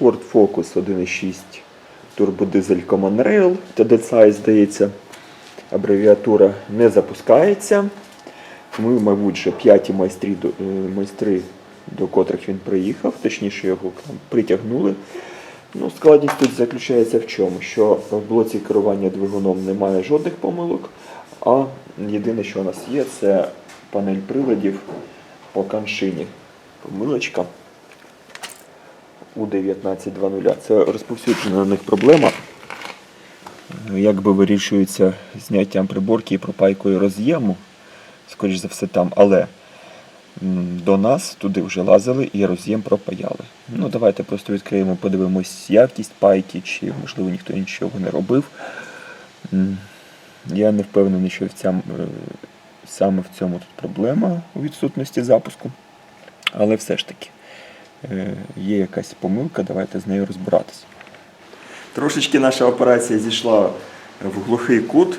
Ford Focus 1.6 турбодизель Common Rail, TDCi, здається, абревіатура не запускається. Ми, мабуть, вже п'яті майстрі, до- е, майстри, до котрих він приїхав, точніше його там притягнули. Ну, складність тут заключається в чому? Що в блоці керування двигуном немає жодних помилок, а єдине, що у нас є, це панель приладів по каншині. Помилочка у 19.00. Це розповсюджена на них проблема. Якби вирішується зняттям приборки і пропайкою роз'єму, скоріш за все там, але до нас туди вже лазили і роз'єм пропаяли. Ну, давайте просто відкриємо, подивимось якість пайки, чи можливо ніхто нічого не робив. Я не впевнений, що в цям, е, саме в цьому тут проблема у відсутності запуску. Але все ж таки є якась помилка, давайте з нею розбиратися. Трошечки наша операція зійшла в глухий кут.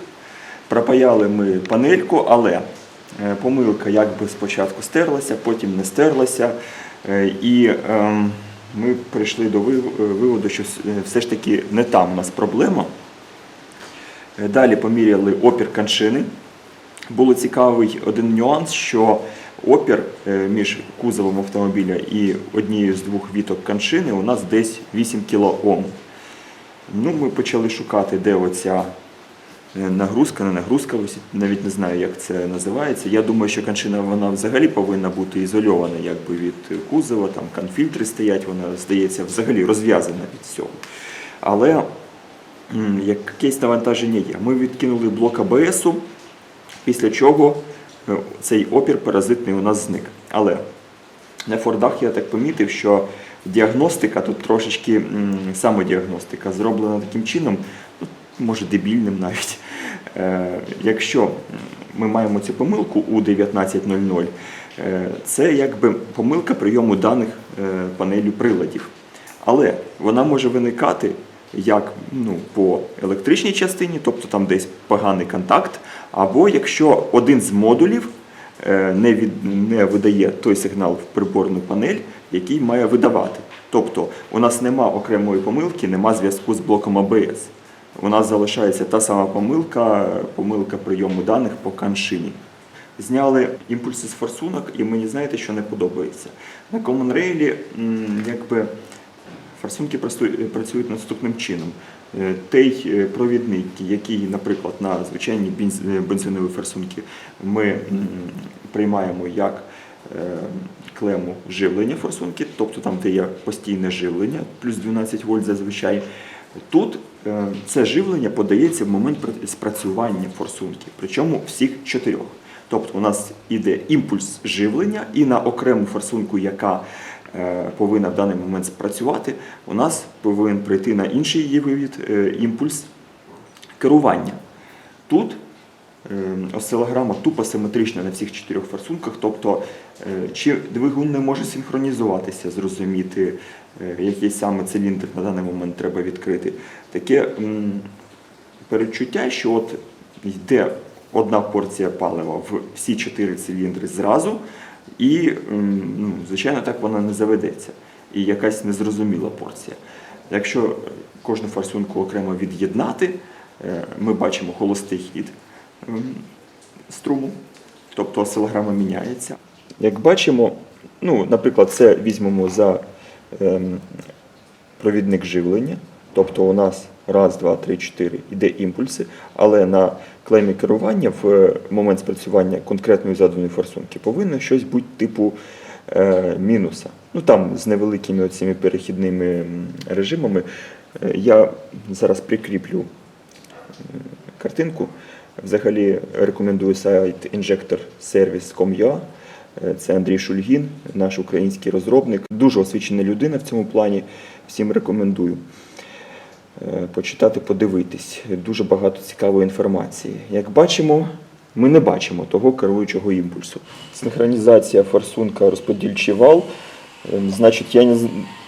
Пропаяли ми панельку, але е, помилка якби спочатку стерлася, потім не стерлася. Е, І ем, ми прийшли до е, виводу, що е, все ж таки не там у нас проблема. Е, Далі поміряли опір каншини. Було цікавий один нюанс, що опір е, між кузовом автомобіля і однією з двох віток каншини у нас десь 8 кОм. Ну, ми почали шукати, де оця е, нагрузка, не нагрузка, навіть не знаю, як це називається. Я думаю, що каншина вона взагалі повинна бути ізольована якби від кузова, там канфільтри стоять, вона здається взагалі розв'язана від всього. Але якесь навантаження є. Ми відкинули блок АБСу, після чого цей опір паразитний у нас зник. Але на Фордах я так помітив, що діагностика тут трошечки самодіагностика зроблена таким чином, ну, може дебільним навіть. Е, якщо ми маємо цю помилку у 19.00, е, це якби помилка прийому даних е, панелю приладів. Але вона може виникати як ну, по електричній частині, тобто там десь поганий контакт, або якщо один з модулів е, не, від, не видає той сигнал в приборну панель, який має видавати. Тобто у нас нема окремої помилки, нема зв'язку з блоком АБС. У нас залишається та сама помилка, помилка прийому даних по каншині. Зняли імпульси з форсунок, і мені знаєте, що не подобається. На Common Rail якби форсунки працюють наступним чином. Е, Той е, провідник, який, наприклад, на звичайні е, бензинові форсунки ми приймаємо як клему живлення форсунки, тобто там, де є постійне живлення, плюс 12 вольт зазвичай. Тут це живлення подається в момент пр- спрацювання форсунки, причому всіх чотирьох. Тобто у нас іде імпульс живлення, і на окрему форсунку, яка повинна в даний момент спрацювати, у нас повинен прийти на інший її вивід е, імпульс керування. Тут е, осцилограма тупо симетрична на всіх чотирьох форсунках, тобто е, чи двигун не може синхронізуватися, зрозуміти, е, який саме циліндр на даний момент треба відкрити. Таке передчуття, що от йде одна порція палива в всі чотири циліндри зразу, і, ну, звичайно, так вона не заведеться. І якась незрозуміла порція. Якщо кожну форсунку окремо від'єднати, е, ми бачимо холостий хід струму, тобто осцилограма міняється. Як бачимо, ну, наприклад, це візьмемо за ем, провідник живлення. Тобто у нас раз, два, три, чотири іде імпульси, але на клемі керування в е, момент спрацювання конкретної заданої форсунки повинно щось бути типу е, мінуса. Ну там з невеликими цими перехідними режимами. Е, Я зараз прикріплю картинку. Взагалі рекомендую сайт injectorservice.com.ua. Це Андрій Шульгін, наш український розробник. Дуже освічена людина в цьому плані. Всім рекомендую почитати, подивитись. Дуже багато цікавої інформації. Як бачимо, ми не бачимо того керуючого імпульсу. Синхронізація форсунка розподільчий вал. Е, Значить, я не,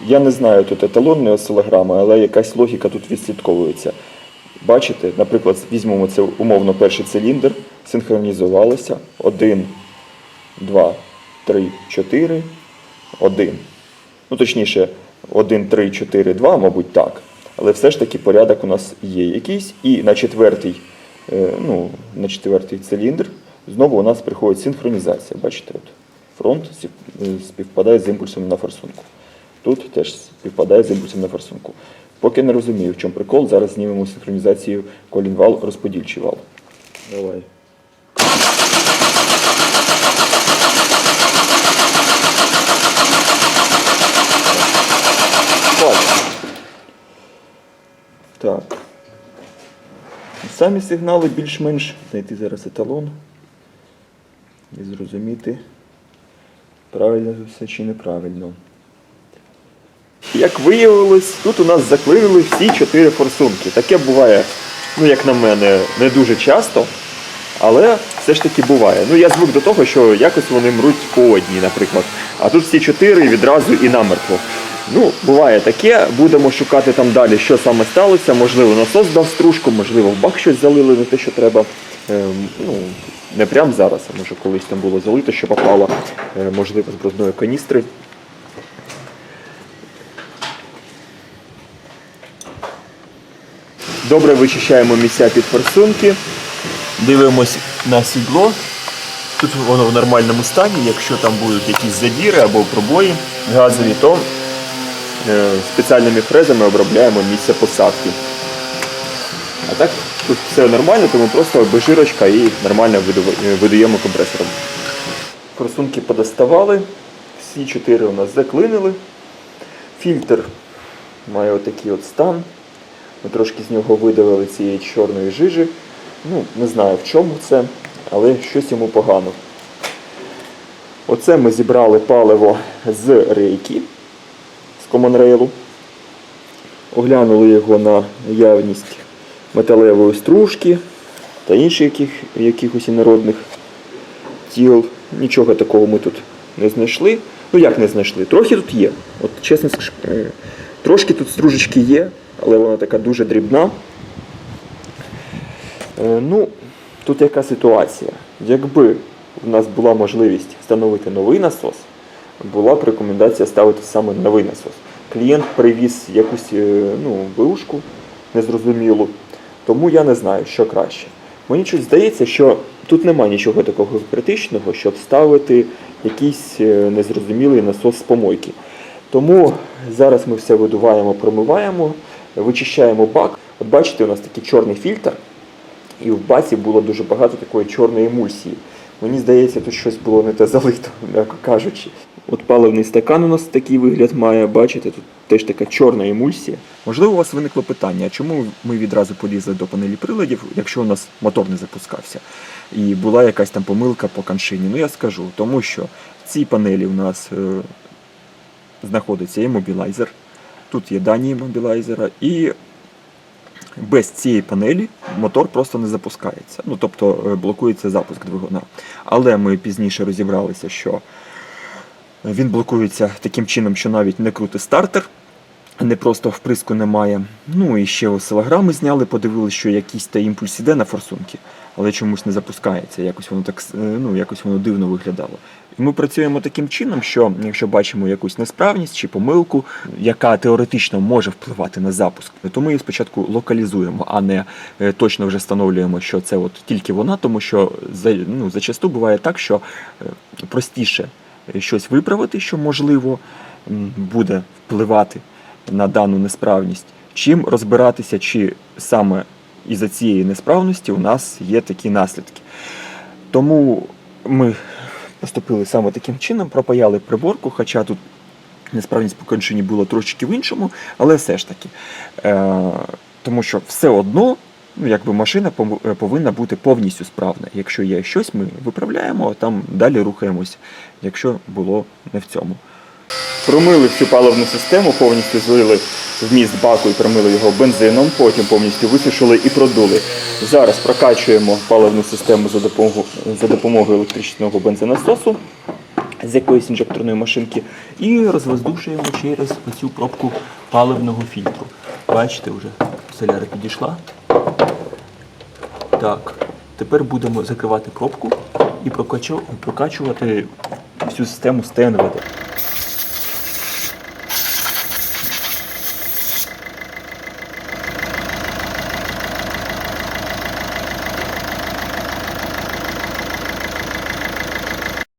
я не знаю тут еталонної осцилограми, але якась логіка тут відслідковується. Бачите, наприклад, візьмемо це умовно перший циліндр, синхронізувалося. Один, два, три, чотири, один. Ну, точніше, 1, 3, 4, 2, мабуть, так. Але все ж таки порядок у нас є якийсь. І на четвертий, е, ну, на четвертий циліндр знову у нас приходить синхронізація. Бачите, от фронт е, співпадає з імпульсом на форсунку. Тут теж співпадає з імпульсом на форсунку. Поки не розумію, в чому прикол, зараз знімемо синхронізацію колінвал, розподільчий вал. Давай. Так. Самі сигнали більш-менш знайти зараз еталон і зрозуміти, правильно все чи неправильно. Як виявилось, тут у нас заклинили всі чотири форсунки. Таке буває, ну як на мене, не дуже часто, але все ж таки буває. Ну я звик до того, що якось вони мруть по одній, наприклад. А тут всі чотири відразу і намертво. Ну, буває таке, будемо шукати там далі, що саме сталося. Можливо, насос дав стружку, можливо, в бак щось залили, не те, що треба. Ем, ну, не прямо зараз, а може колись там було залито, що попало, е, можливо, з брудної каністри. Добре вичищаємо місця під форсунки. Дивимось на сідло. Тут воно в нормальному стані. Якщо там будуть якісь задіри або пробої газові, то е, спеціальними фрезами обробляємо місце посадки. А так тут все нормально, тому просто обезжирочка і нормально видаємо компресором. Форсунки подоставали, всі чотири у нас заклинили. Фільтр має отакий от стан. Ми трошки з нього видавили цієї чорної жижі. Ну, не знаю в чому це, але щось йому погано. Оце ми зібрали паливо з рейки, комонрейлу. Оглянули його на наявність металевої стружки та інших яких, якихось інородних тіл. Нічого такого ми тут не знайшли. Ну як не знайшли? Трохи тут є. От чесно е, трошки тут стружечки є, але вона така дуже дрібна. Е, Ну, тут яка ситуація? Якби в нас була можливість встановити новий насос, була б рекомендація ставити саме новий насос. Клієнт привіз якусь е, ну, бушку незрозумілу, тому я не знаю, що краще. Мені щось здається, що тут немає нічого такого критичного, щоб ставити якийсь е, незрозумілий насос з помойки. Тому зараз ми все видуваємо, промиваємо, вичищаємо бак. От бачите, у нас такий чорний фільтр, і в баці було дуже багато такої чорної емульсії. Мені здається, тут щось було не те залито, м'яко кажучи. От паливний стакан у нас такий вигляд має, бачите, тут теж така чорна емульсія. Можливо, у вас виникло питання, чому ми відразу полізли до панелі приладів, якщо у нас мотор не запускався? І була якась там помилка по коншині. Ну я скажу, тому що в цій панелі у нас е, знаходиться іммобілайзер, тут є дані іммобілайзера, і без цієї панелі мотор просто не запускається. Ну, тобто е, блокується запуск двигуна. Але ми пізніше розібралися, що він блокується таким чином, що навіть не крути стартер, не просто вприску немає. Ну і ще осцилограми зняли, подивилися, що якийсь та імпульс іде на форсунки, але чомусь не запускається. Якось воно так е, ну, якось воно дивно виглядало. Ми працюємо таким чином, що якщо бачимо якусь несправність чи помилку, яка теоретично може впливати на запуск, то ми її спочатку локалізуємо, а не е, точно вже встановлюємо, що це от тільки вона, тому що ну, зачасту буває так, що е, простіше щось виправити, що можливо буде впливати на дану несправність, чим розбиратися, чи саме із-за цієї несправності у нас є такі наслідки. Тому ми поступили саме таким чином, пропаяли приборку, хоча тут несправність по кончині була трошечки в іншому, але все ж таки. Е, тому що все одно, ну, якби машина е, повинна бути повністю справна. Якщо є щось, ми виправляємо, а там далі рухаємось, якщо було не в цьому. Промили всю паливну систему, повністю злили вміст баку і промили його бензином, потім повністю висушили і продули. Зараз прокачуємо паливну систему за допомогою, за допомогою електричного бензонасосу з якоїсь інжекторної машинки і розвоздушуємо через оцю пробку паливного фільтру. Бачите, вже соляра підійшла. Так, тепер будемо закривати пробку і прокачувати всю систему з ТНВД.